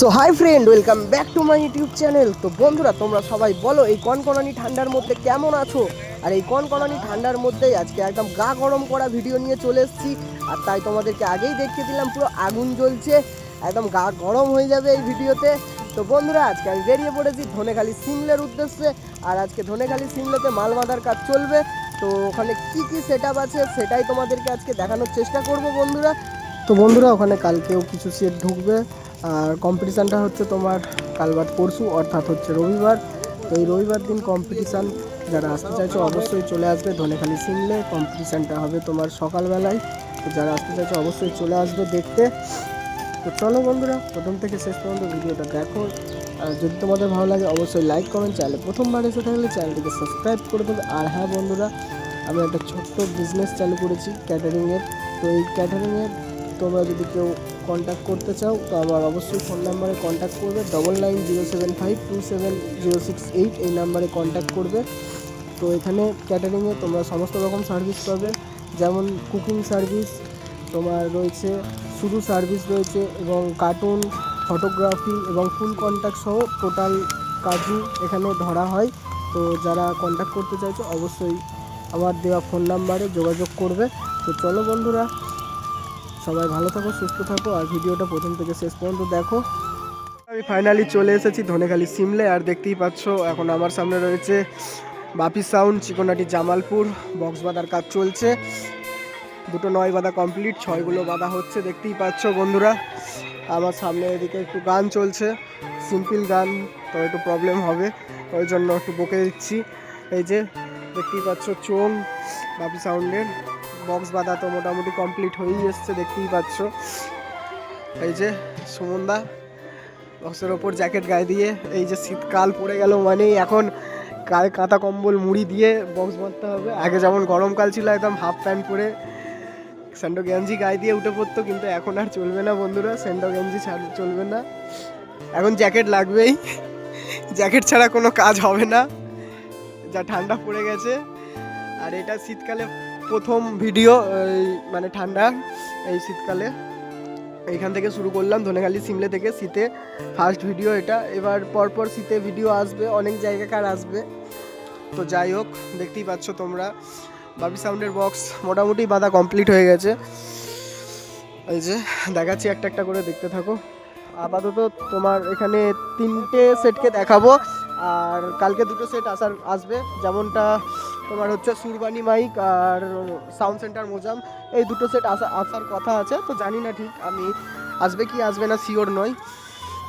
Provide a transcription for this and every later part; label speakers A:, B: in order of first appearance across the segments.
A: So hi friend welcome back to my YouTube channel তো বন্ধুরা, তোমরা সবাই বলো, এই কনকনানি ঠান্ডার মধ্যে কেমন আছো? আর এই কনকনানি ঠান্ডার মধ্যেই আজকে একদম গা গরম করা ভিডিও নিয়ে চলে এসেছি। আর তাই তোমাদেরকে আগেই দেখিয়ে দিলাম, পুরো আগুন জ্বলছে। একদম গা গরম হয়ে যাবে এই ভিডিওতে। তো বন্ধুরা, আজকে আমি বেরিয়ে পড়েছি ধনেখালি সিমলের উদ্দেশ্যে। আর আজকে ধনেখালি সিমলেতে মাল বাঁধার কাজ চলবে। তো ওখানে কি কি সেট আছে সেটাই তোমাদেরকে আজকে দেখানোর চেষ্টা করব বন্ধুরা। তো বন্ধুরা, ওখানে কালকেও কিছু সেট ঢুকবে। আর কম্পিটিশানটা হচ্ছে তোমার কাল বাদ পরশু, অর্থাৎ হচ্ছে রবিবার। তো এই রবিবার দিন কম্পিটিশান যারা আসতে চাইছো অবশ্যই চলে আসবে। ধনেখালি সিমলে কম্পিটিশানটা হবে তোমার সকালবেলায়। তো যারা আসতে চাইছো অবশ্যই চলে আসবে দেখতে। তো চলো বন্ধুরা, প্রথম থেকে শেষ পর্যন্ত ভিডিওটা দেখো। আর যদি তোমাদের ভালো লাগে অবশ্যই লাইক কমেন্ট চ্যানেলে প্রথমবার এসে থাকলে চ্যানেলটিকে সাবস্ক্রাইব করে দেবে। আর হ্যাঁ বন্ধুরা, আমি একটা ছোট্ট বিজনেস চালু করেছি ক্যাটারিংয়ের তো এই ক্যাটারিংয়ের তোমরা যদি কেউ কন্ট্যাক্ট করতে চাও, তো আমার অবশ্যই ফোন নাম্বারে কন্ট্যাক্ট করবে। Double nine zero seven five two seven zero six eight এই নাম্বারে কন্ট্যাক্ট করবে। তো এখানে ক্যাটারিংয়ে তোমরা সমস্ত রকম সার্ভিস পাবে। যেমন কুকিং সার্ভিস তোমার রয়েছে শুধু সার্ভিস রয়েছে এবং কার্টুন ফটোগ্রাফি এবং ফুল কন্ট্যাক্ট সহ টোটাল কাজই এখানে ধরা হয়। তো যারা কন্ট্যাক্ট করতে চাইছো, অবশ্যই আমার দেওয়া ফোন নাম্বারে যোগাযোগ করবে। তো চলো বন্ধুরা সবাই ভালো থাকো, সুস্থ থাকো, আর ভিডিওটা প্রথম থেকে শেষ পর্যন্ত দেখো। আমি ফাইনালি চলে এসেছি ধনেখালি সিমলে আর দেখতেই পাচ্ছ, এখন আমার সামনে রয়েছে বাপি সাউন্ড চিকনাটি জামালপুর বক্স বাঁধার কাজ চলছে। দুটো নয় বাঁধা কমপ্লিট ছয়গুলো বাঁধা হচ্ছে, দেখতেই পাচ্ছ বন্ধুরা। আমার সামনে এদিকে একটু গান চলছে সিম্পল গান, তো একটু প্রবলেম হবে, ওই জন্য একটু বকে দিচ্ছি। এই যে, দেখতেই পাচ্ছ চোং বাপি সাউন্ডের বক্স বাঁধা তো মোটামুটি কমপ্লিট হয়েই এসছে, দেখতেই পাচ্ছ। এই যে সুমনদা বক্সের ওপর জ্যাকেট গায়ে দিয়ে, এই যে শীতকাল পড়ে গেল মানে এখন গায়ে কাঁথা কম্বল মুড়ি দিয়ে বক্স বাঁধতে হবে। আগে যেমন গরমকাল ছিল, একদম হাফ প্যান্ট পরে স্যান্ডো গেঞ্জি গায়ে দিয়ে উঠে পড়তো, কিন্তু এখন আর চলবে না বন্ধুরা, স্যান্ডো গেঞ্জি ছাড়, চলবে না। এখন জ্যাকেট লাগবেই জ্যাকেট ছাড়া কোনো কাজ হবে না। যা ঠান্ডা পড়ে গেছে, আর এটা শীতকালে প্রথম ভিডিও মানে ঠান্ডা, এই শীতকালে। এইখান থেকে শুরু করলাম ধনেখালি সিমলে থেকে শীতে। ফার্স্ট ভিডিও এটা। এবার পরপর শীতে ভিডিও আসবে, অনেক জায়গাকার আসবে। তো যাই হোক, দেখতেই পাচ্ছ তোমরা। বাবি সাউন্ডের বক্স মোটামুটি বাঁধা কমপ্লিট হয়ে গেছে। এই যে, দেখাচ্ছি একটা একটা করে, দেখতে থাকো। আপাতত তোমার এখানে তিনটে সেটকে দেখাবো, আর কালকে দুটো সেট আসার, আসবে। যেমনটা তোমার হচ্ছে সুরবানি মাইক আর সাউন্ড সেন্টার মোজাম। এই দুটো সেট আসা আসার কথা আছে, তো জানি না ঠিক আমি আসবে কি আসবে না শিওর নয়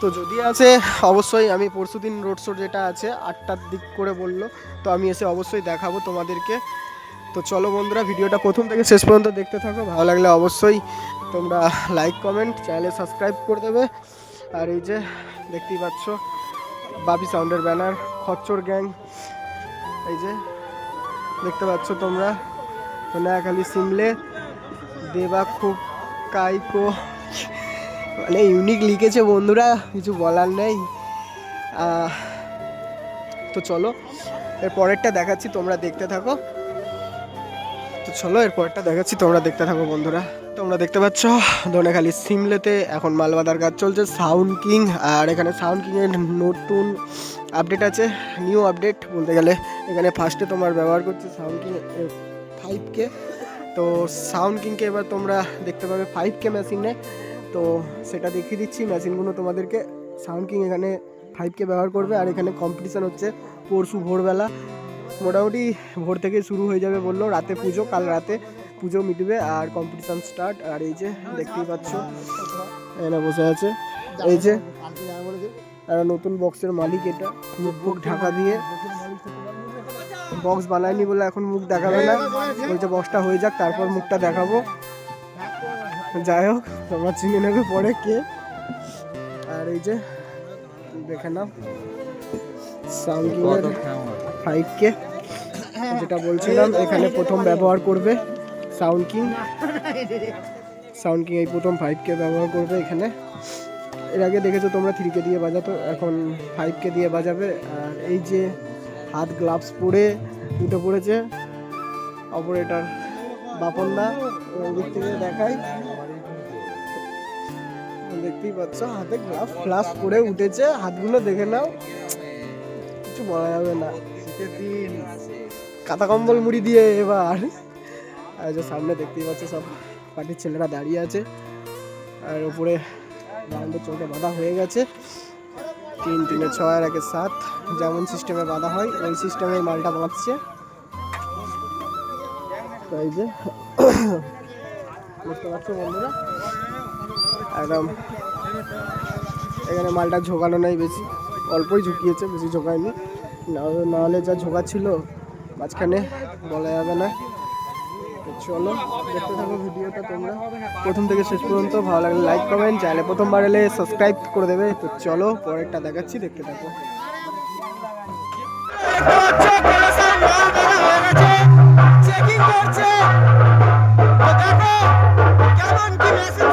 A: তো যদি আসে, অবশ্যই আমি পরশু দিন রোড শো যেটা আছে, আটটার দিক করে বলল, তো আমি এসে অবশ্যই দেখাবো তোমাদেরকে। তো চলো বন্ধুরা, ভিডিওটা প্রথম থেকে শেষ পর্যন্ত দেখতে থাকো, ভালো লাগলে অবশ্যই তোমরা লাইক কমেন্ট চ্যানেলে সাবস্ক্রাইব করে দেবে। আর এই যে দেখতেই পাচ্ছ, বাবি সাউন্ডের ব্যানার খচ্চর গ্যাং এই যে দেখতে পাচ্ছ তোমরা? সোনাখালি সিমলে দেবা খুব কাইকো। মানে ইউনিক লিখেছে বন্ধুরা, কিছু বলার নেই। তো চলো এর পরেরটা দেখাচ্ছি, তোমরা দেখতে থাকো। তো চলো এর পরেরটা দেখাচ্ছি, তোমরা দেখতে থাকো বন্ধুরা। তোমরা দেখতে পাচ্ছ দোনেখালি সিমলেতে এখন মালবাদার কাজ চলছে, সাউন্ড কিং, আর এখানে সাউন্ড কিংয়ের নতুন আপডেট আছে, নিউ আপডেট বলতে গেলে। এখানে ফার্স্টে তোমার ব্যবহার করছে সাউন্ড কিং ফাইভ কে তো সাউন্ড কিংকে এবার তোমরা দেখতে পাবে ফাইভ কে মেশিনে। তো সেটা দেখিয়ে দিচ্ছি, মেশিনগুলো তোমাদেরকে। সাউন্ড কিং এখানে ফাইভ কে ব্যবহার করবে, আর এখানে কম্পিটিশান হচ্ছে পরশু ভোরবেলা। মোটামুটি ভোর থেকে শুরু হয়ে যাবে বলল, রাতে পুজো, কাল রাতে পুজো মিটবে আর কম্পিটিশান স্টার্ট আর এই যে দেখতেই পাচ্ছ এখানে বসে আছে। এই যে আর নতুন বক্সের মালিক এটা মুখ ঢাকা দিয়ে। বক্স বানায়নি বলে এখন মুখ দেখাবে না। বলছে বক্সটা হয়ে যাক তারপর মুখটা দেখাবো। যাই হোক তোমরা চিনে নেবে পরে কে। আর এই যে দেখে নাও। সাউন্ড ফাইভ কে যেটা বলছিলাম এখানে প্রথম ব্যবহার করবে। সাউন্ড কিং সাউন্ড কিং এই প্রথম ফাইভ কে ব্যবহার করবে এখানে। এর আগে দেখেছ তোমরা থ্রি কে দিয়ে বাজাতো, এখন ফাইভ কে দিয়ে বাজাবে। আর এই যে হাত গ্লাভস পরে উঠে পড়েছে অপারেটর বাপন দা ওই দিক থেকে দেখাই। দেখতেই পাচ্ছ, হাতে গ্লাভ ফ্লাস পরে উঠেছে। হাতগুলো দেখে নাও। কিছু বলা যাবে না। কাঁথা কম্বল মুড়ি দিয়ে এবার। আর যে সামনে দেখতেই পাচ্ছ সব পার্টির ছেলেরা দাঁড়িয়ে আছে। আর উপরে রাউন্ডের চোখে বাঁধা হয়ে গেছে। তিন, তিনে ছয় আর একে সাত যেমন সিস্টেমে বাঁধা হয়, ওই সিস্টেমে মালটা বাঁধছে। তো এই যে বুঝতে পারছ বন্ধুরা? একদম এখানে মালটা ঝোকানো নেই বেশি, অল্পই ঝুঁকিয়েছে, বেশি ঝোকায়নি। না- নাহলে যা ঝোঁকা ছিল, মাঝখানে বলা যাবে না। চলো, দেখতে থাকো ভিডিওটা তোমরা। প্রথম থেকে শেষ পর্যন্ত ভালো লাগলে লাইক কমেন্ট চাইলে প্রথমবার এলে সাবস্ক্রাইব করে দেবে। তো চলো, পরেরটা দেখাচ্ছি, দেখতে থাকো।
B: চেকিং করছে। দেখো, কেমন কি মেশিন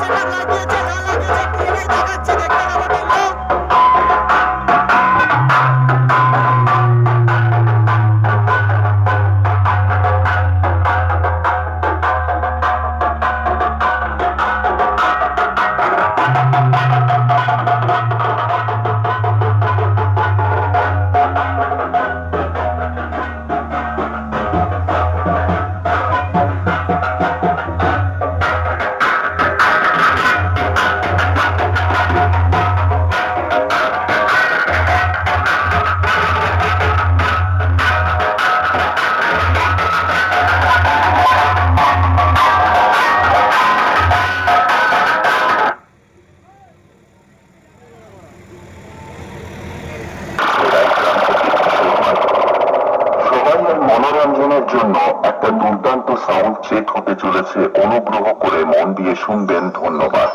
C: হতে চলেছে। অনুগ্রহ করে মন দিয়ে শুনবেন ধন্যবাদ।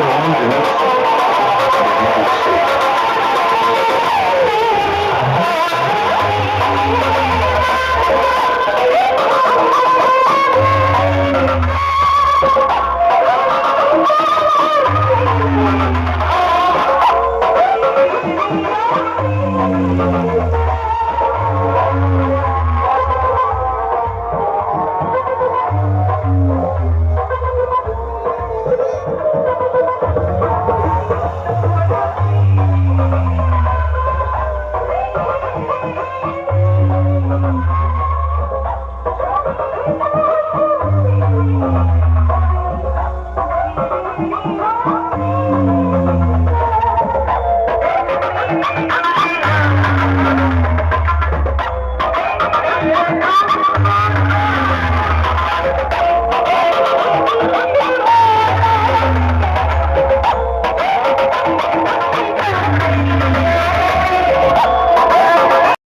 B: 오는데